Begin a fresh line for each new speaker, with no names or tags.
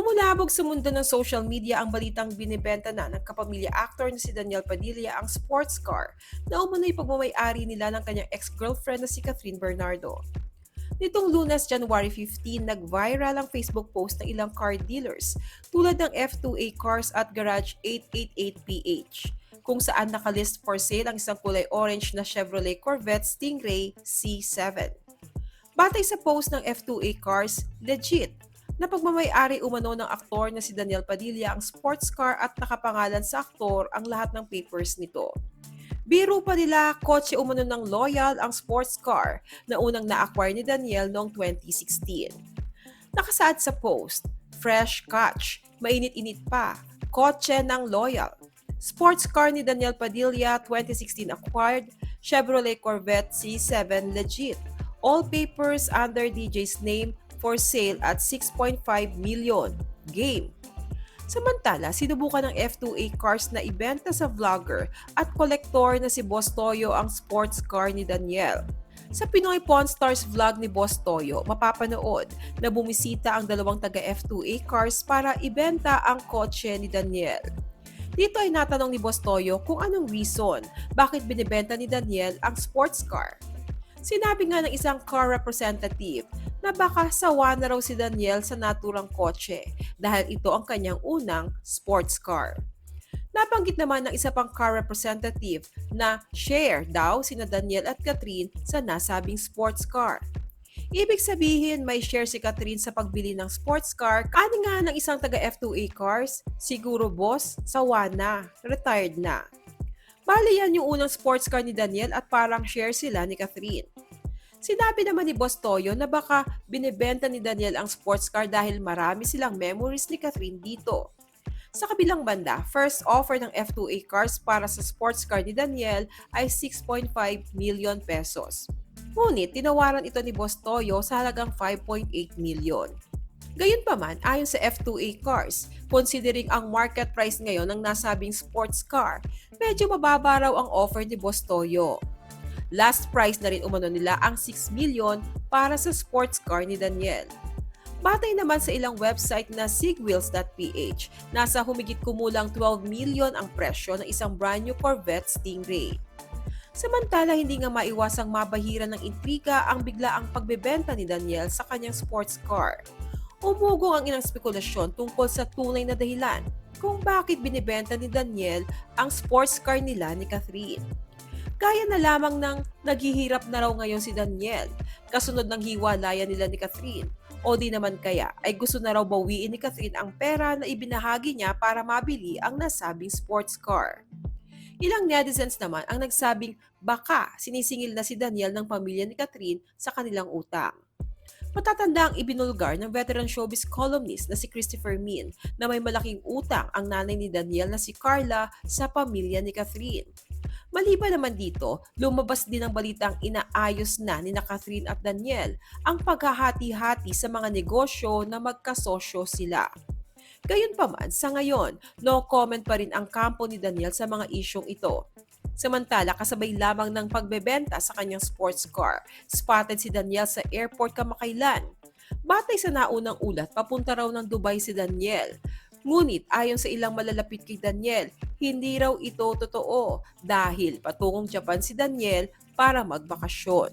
Bumulabog sa mundo ng social media ang balitang binibenta na ng kapamilya actor na si Daniel Padilla ang sports car na umano'y pagmamayari nila ng kanyang ex-girlfriend na si Catherine Bernardo. Nitong lunes, January 15, nag-viral ang Facebook post ng ilang car dealers tulad ng F2A Cars at Garage 888PH kung saan nakalist for sale ang isang kulay orange na Chevrolet Corvette Stingray C7. Batay sa post ng F2A Cars, legit na pagmamayari umano ng aktor na si Daniel Padilla ang sports car at nakapangalan sa aktor ang lahat ng papers nito. Biro pa nila, kotse umano ng Loyal ang sports car na unang na-acquire ni Daniel noong 2016. Nakasaad sa post, fresh catch, mainit-init pa, kotse ng Loyal. Sports car ni Daniel Padilla 2016 acquired, Chevrolet Corvette C7 legit. All papers under DJ's name for sale at 6.5 million. Game. Samantala, sinubukan ng F2A cars na ibenta sa vlogger at kolektor na si Boss Toyo ang sports car ni Daniel. Sa Pinoy Pawn Stars vlog ni Boss Toyo, mapapanood na bumisita ang dalawang taga F2A cars para ibenta ang kotse ni Daniel. Dito ay natanong ni Boss Toyo kung anong reason bakit binibenta ni Daniel ang sports car. Sinabi nga ng isang car representative na baka sawa na raw si Daniel sa naturang kotse dahil ito ang kanyang unang sports car. Nabanggit naman ng isa pang car representative na share daw sina Daniel at Catherine sa nasabing sports car. Ibig sabihin may share si Catherine sa pagbili ng sports car. Kani nga ng isang taga F2A cars, siguro boss, sawa na, retired na. Bali yan yung unang sports car ni Daniel at parang share sila ni Catherine. Sinabi naman ni Boss Toyo na baka binebenta ni Daniel ang sports car dahil marami silang memories ni Catherine dito. Sa kabilang banda, first offer ng F2A cars para sa sports car ni Daniel ay 6.5 million pesos. Ngunit tinawaran ito ni Boss Toyo sa halagang 5.8 million. Gayunpaman, ayon sa F2A Cars, considering ang market price ngayon ng nasabing sports car, medyo mababa raw ang offer ni Boss Toyo. Last price na rin umano nila ang 6 million para sa sports car ni Daniel. Batay naman sa ilang website na sigwheels.ph, nasa humigit kumulang 12 million ang presyo ng isang brand new Corvette Stingray. Samantala, hindi nga maiwasang mabahira ng intriga ang biglaang pagbebenta ni Daniel sa kanyang sports car. Umugong ang ilang spekulasyon tungkol sa tunay na dahilan kung bakit binibenta ni Daniel ang sports car nila ni Catherine. Gaya na lamang ng naghihirap na raw ngayon si Daniel kasunod ng hiwalayan nila ni Catherine. O di naman kaya ay gusto na raw bawiin ni Catherine ang pera na ibinahagi niya para mabili ang nasabing sports car. Ilang netizens naman ang nagsabing baka sinisingil na si Daniel ng pamilya ni Catherine sa kanilang utang. Matatanda ang ibinulgar ng veteran showbiz columnist na si Christopher Min na may malaking utang ang nanay ni Daniel na si Carla sa pamilya ni Catherine. Maliban naman dito, lumabas din ang balitang inaayos na ni na Catherine at Daniel ang paghahati-hati sa mga negosyo na magkasosyo sila. Gayunpaman, sa ngayon, no comment pa rin ang kampo ni Daniel sa mga isyong ito. Samantala, kasabay lamang ng pagbebenta sa kanyang sports car, spotted si Daniel sa airport kamakailan. Batay sa naunang ulat, papunta raw ng Dubai si Daniel. Ngunit ayon sa ilang malalapit kay Daniel, hindi raw ito totoo dahil patungong Japan si Daniel para magbakasyon.